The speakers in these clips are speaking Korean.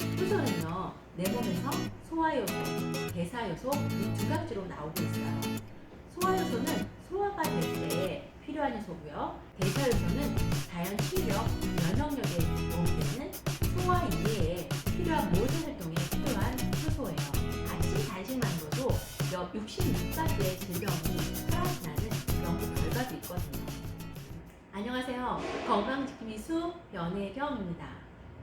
효소는요 내 몸에서 소화효소, 대사효소 이두 가지로 나오고 있어요. 소화효소는 소화가 될 때 필요한 효소고요. 대사효소는 자연 치유력, 면역력에 도움이 되는 소화 이외에 필요한 모든 활동에 필요한 효소예요. 아침 단식만으로도 약 66가지의 질병이 사라지는 연구 결과도 있거든요. 안녕하세요. 건강지킴이 수 연혜경입니다.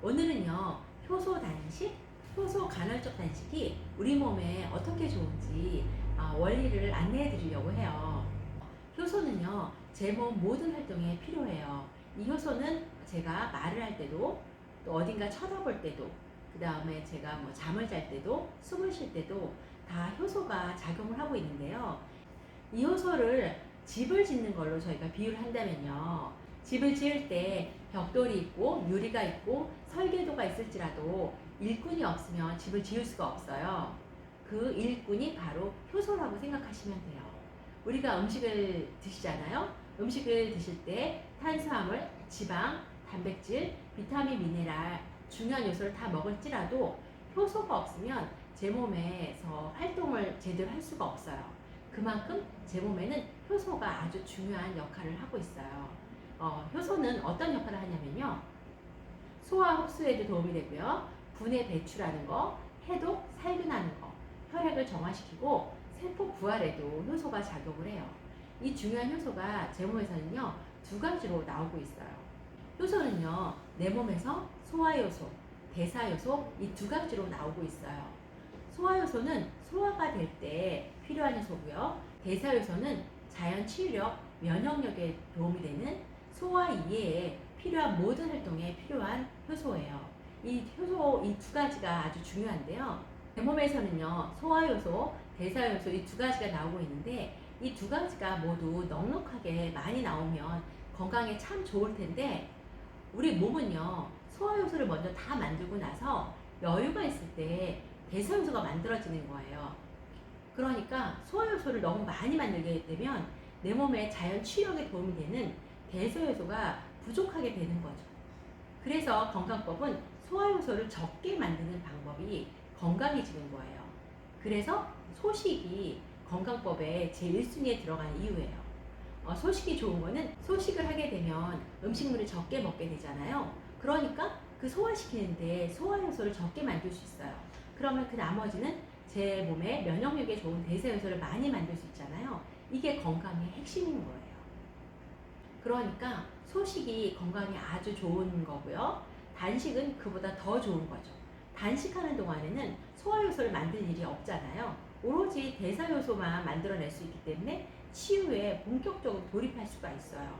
오늘은요, 효소 단식, 효소 간헐적 단식이 우리 몸에 어떻게 좋은지 아, 원리를 안내해 드리려고 해요. 효소는요, 제 몸 모든 활동에 필요해요. 이 효소는 제가 말을 할 때도, 또 어딘가 쳐다볼 때도, 그 다음에 제가 뭐 잠을 잘 때도, 숨을 쉴 때도 다 효소가 작용을 하고 있는데요. 이 효소를 집을 짓는 걸로 저희가 비유를 한다면요. 집을 지을 때 벽돌이 있고 유리가 있고 설계도가 있을지라도 일꾼이 없으면 집을 지을 수가 없어요. 그 일꾼이 바로 효소라고 생각하시면 돼요. 우리가 음식을 드시잖아요. 음식을 드실 때 탄수화물, 지방, 단백질, 비타민, 미네랄 중요한 요소를 다 먹을지라도 효소가 없으면 제 몸에서 활동을 제대로 할 수가 없어요. 그만큼 제 몸에는 효소가 아주 중요한 역할을 하고 있어요. 어, 효소는 어떤 역할을 하냐면요. 소화 흡수에도 도움이 되고요. 분해 배출하는 거, 해독, 살균하는 거, 혈액을 정화시키고 세포 부활에도 효소가 작용을 해요. 이 중요한 효소가 제 몸에서는요, 두 가지로 나오고 있어요. 효소는요, 내 몸에서 소화효소, 대사효소 이 두 가지로 나오고 있어요. 소화효소는 소화가 될 때 필요한 효소고요. 대사효소는 자연 치유력, 면역력에 도움이 되는 소화 이외에 필요한 모든 활동에 필요한 효소예요. 이 효소 이 두 가지가 아주 중요한데요. 내 몸에서는요 소화 효소, 대사 효소 이 두 가지가 나오고 있는데 이 두 가지가 모두 넉넉하게 많이 나오면 건강에 참 좋을 텐데 우리 몸은요 소화 효소를 먼저 다 만들고 나서 여유가 있을 때 대사 효소가 만들어지는 거예요. 그러니까 소화 효소를 너무 많이 만들게 되면 내 몸에 자연 치유력에 도움이 되는 대사효소가 부족하게 되는 거죠. 그래서 건강법은 소화효소를 적게 만드는 방법이 건강해지는 거예요. 그래서 소식이 건강법의 제 1순위에 들어간 이유예요. 어, 소식이 좋은 거는 소식을 하게 되면 음식물을 적게 먹게 되잖아요. 그러니까 그 소화시키는데 소화효소를 적게 만들 수 있어요. 그러면 그 나머지는 제 몸에 면역력에 좋은 대사효소를 많이 만들 수 있잖아요. 이게 건강의 핵심인 거예요. 그러니까 소식이 건강에 아주 좋은 거고요. 단식은 그보다 더 좋은 거죠. 단식하는 동안에는 소화효소를 만들 일이 없잖아요. 오로지 대사효소만 만들어낼 수 있기 때문에 치유에 본격적으로 돌입할 수가 있어요.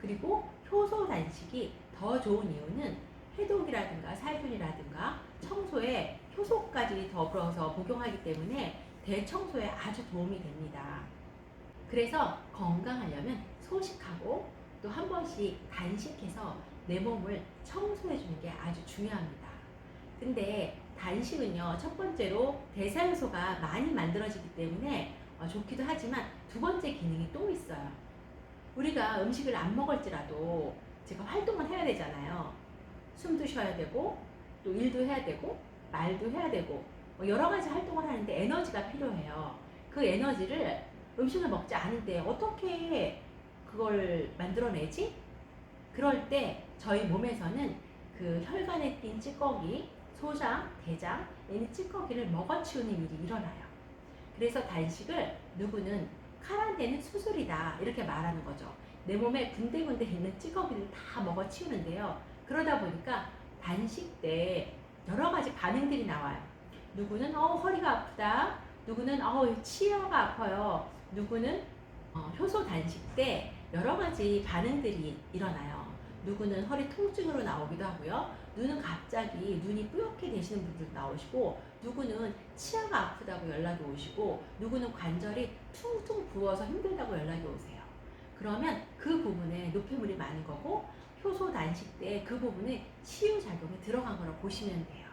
그리고 효소 단식이 더 좋은 이유는 해독이라든가 살균이라든가 청소에 효소까지 더불어서 복용하기 때문에 대청소에 아주 도움이 됩니다. 그래서 건강하려면 소식하고 또 한 번씩 단식해서 내 몸을 청소해 주는 게 아주 중요합니다. 근데 단식은요, 첫 번째로 대사효소가 많이 만들어지기 때문에 어, 좋기도 하지만 두 번째 기능이 또 있어요. 우리가 음식을 안 먹을지라도 제가 활동을 해야 되잖아요. 숨도 쉬어야 되고, 또 일도 해야 되고, 말도 해야 되고, 뭐 여러 가지 활동을 하는데 에너지가 필요해요. 그 에너지를 음식을 먹지 않은데 어떻게 그걸 만들어내지? 그럴 때 저희 몸에서는 그 혈관에 띈 찌꺼기, 소장, 대장, 이 찌꺼기를 먹어치우는 일이 일어나요. 그래서 단식을 누구는 카란데는 수술이다 이렇게 말하는 거죠. 내 몸에 군데군데 있는 찌꺼기를 다 먹어치우는데요. 그러다 보니까 단식 때 여러 가지 반응들이 나와요. 누구는 어 허리가 아프다, 누구는 어 치아가 아파요, 누구는 어, 효소 단식 때 여러 가지 반응들이 일어나요. 누구는 허리 통증으로 나오기도 하고요. 누구는 갑자기 눈이 뿌옇게 되시는 분들 나오시고, 누구는 치아가 아프다고 연락이 오시고, 누구는 관절이 퉁퉁 부어서 힘들다고 연락이 오세요. 그러면 그 부분에 노폐물이 많은 거고, 효소 단식 때 그 부분에 치유 작용이 들어간 거라고 보시면 돼요.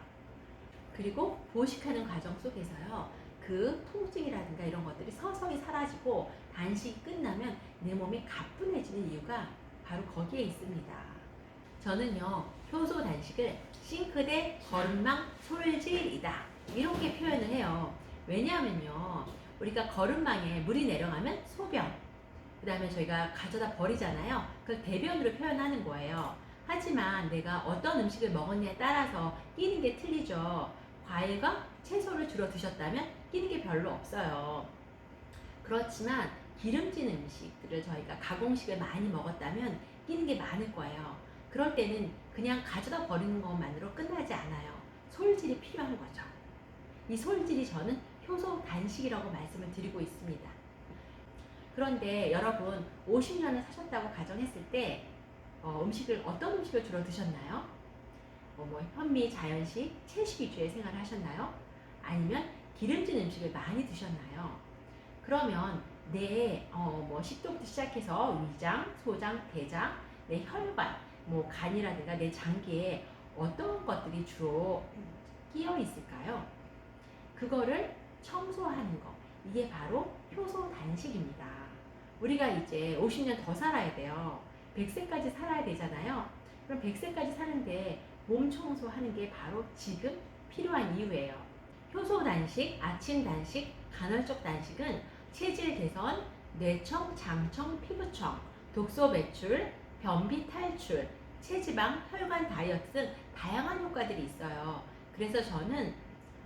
그리고 보식하는 과정 속에서요. 그 통증이라든가 이런 것들이 서서히 사라지고 단식이 끝나면 내 몸이 가뿐해지는 이유가 바로 거기에 있습니다. 저는요, 효소 단식을 싱크대 거름망 솔질이다. 이렇게 표현을 해요. 왜냐하면요. 우리가 거름망에 물이 내려가면 소변, 그 다음에 저희가 가져다 버리잖아요. 그걸 대변으로 표현하는 거예요. 하지만 내가 어떤 음식을 먹었냐에 따라서 끼는 게 틀리죠. 과일과 채소를 주로 드셨다면 끼는 게 별로 없어요. 그렇지만 기름진 음식들을 저희가 가공식을 많이 먹었다면 끼는 게 많을 거예요. 그럴 때는 그냥 가져다 버리는 것만으로 끝나지 않아요. 솔질이 필요한 거죠. 이 솔질이 저는 효소 단식이라고 말씀을 드리고 있습니다. 그런데 여러분 50년을 사셨다고 가정했을 때 어, 음식을 어떤 음식을 주로 드셨나요? 어, 뭐 현미, 자연식, 채식 위주의 생활을 하셨나요? 아니면 기름진 음식을 많이 드셨나요? 그러면 내 어, 뭐 식도부터 시작해서 위장, 소장, 대장, 내 혈관, 뭐 간이라든가 내 장기에 어떤 것들이 주로 끼어 있을까요? 그거를 청소하는 거. 이게 바로 효소 단식입니다. 우리가 이제 50년 더 살아야 돼요. 100세까지 살아야 되잖아요. 그럼 100세까지 사는데 몸 청소하는 게 바로 지금 필요한 이유예요. 효소 단식, 아침 단식, 간헐적 단식은 체질 개선, 뇌청, 장청, 피부청, 독소 배출, 변비 탈출, 체지방, 혈관 다이어트 등 다양한 효과들이 있어요. 그래서 저는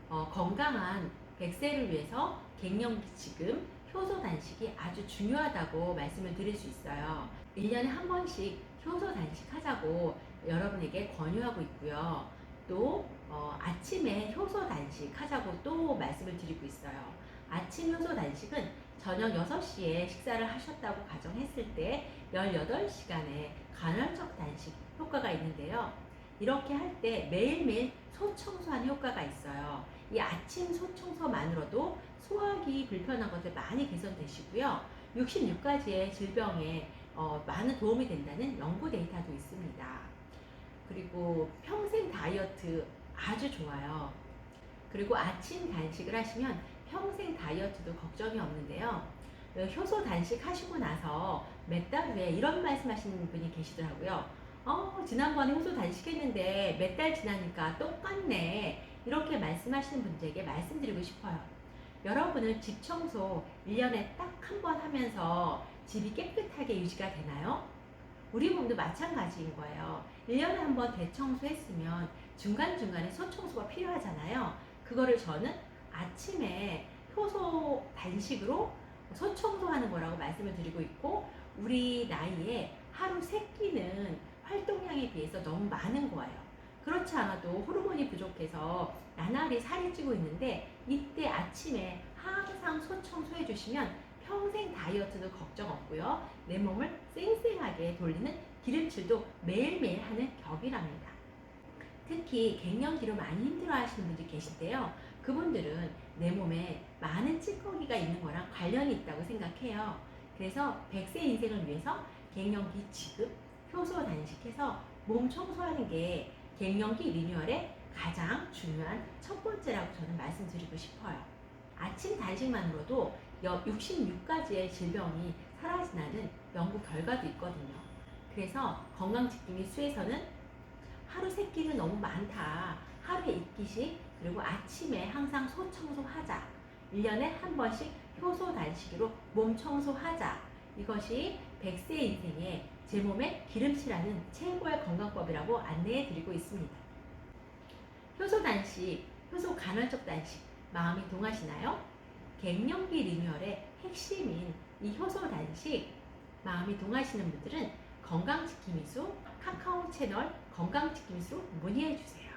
어, 건강한 100세를 위해서 갱년기 지금 효소 단식이 아주 중요하다고 말씀을 드릴 수 있어요. 1년에 한 번씩 효소 단식 하자고 여러분에게 권유하고 있고요. 또 어, 아침에 효소 단식 하자고 또 말씀을 드리고 있어요. 아침 효소 단식은 저녁 6시에 식사를 하셨다고 가정했을 때 18시간의 간헐적 단식 효과가 있는데요. 이렇게 할 때 매일매일 소청소하는 효과가 있어요. 이 아침 소청소만으로도 소화기 불편한 것들 많이 개선되시고요. 66가지의 질병에 어, 많은 도움이 된다는 연구 데이터도 있습니다. 그리고 평생 다이어트 아주 좋아요. 그리고 아침 단식을 하시면 평생 다이어트도 걱정이 없는데요. 그 효소 단식 하시고 나서 몇 달 후에 이런 말씀 하시는 분이 계시더라고요. 어, 지난번에 효소 단식했는데 몇 달 지나니까 똑같네. 이렇게 말씀하시는 분들에게 말씀드리고 싶어요. 여러분은 집 청소 1년에 딱 한 번 하면서 집이 깨끗하게 유지가 되나요? 우리 몸도 마찬가지인 거예요. 1년에 한 번 대청소했으면 중간중간에 소청소가 필요하잖아요. 그거를 저는 아침에 효소 단식으로 소청소하는 거라고 말씀을 드리고 있고 우리 나이에 하루 세 끼는 활동량에 비해서 너무 많은 거예요. 그렇지 않아도 호르몬이 부족해서 나날이 살이 찌고 있는데 이때 아침에 항상 소청소해 주시면 평생 다이어트도 걱정 없고요. 내 몸을 쌩쌩하게 돌리는 기름칠도 매일매일 하는 격이랍니다. 특히 갱년기로 많이 힘들어 하시는 분들이 계신데요. 그분들은 내 몸에 많은 찌꺼기가 있는 거랑 관련이 있다고 생각해요. 그래서 100세 인생을 위해서 갱년기 지급, 효소 단식해서 몸 청소하는 게 갱년기 리뉴얼의 가장 중요한 첫 번째라고 저는 말씀드리고 싶어요. 아침 단식만으로도 66가지의 질병이 사라지는 연구 결과도 있거든요. 그래서 건강지킴이 수에서는 하루 세 끼는 너무 많다. 하루에 이끼씩 그리고 아침에 항상 소 청소하자. 1년에 한 번씩 효소 단식으로 몸 청소하자. 이것이 100세 인생에 제 몸에 기름칠하는 최고의 건강법이라고 안내해 드리고 있습니다. 효소 단식, 효소 간헐적 단식, 마음이 동하시나요? 갱년기 리뉴얼의 핵심인 이 효소 단식, 마음이 동하시는 분들은 건강지킴이수 카카오 채널 건강지킴이수 문의해 주세요.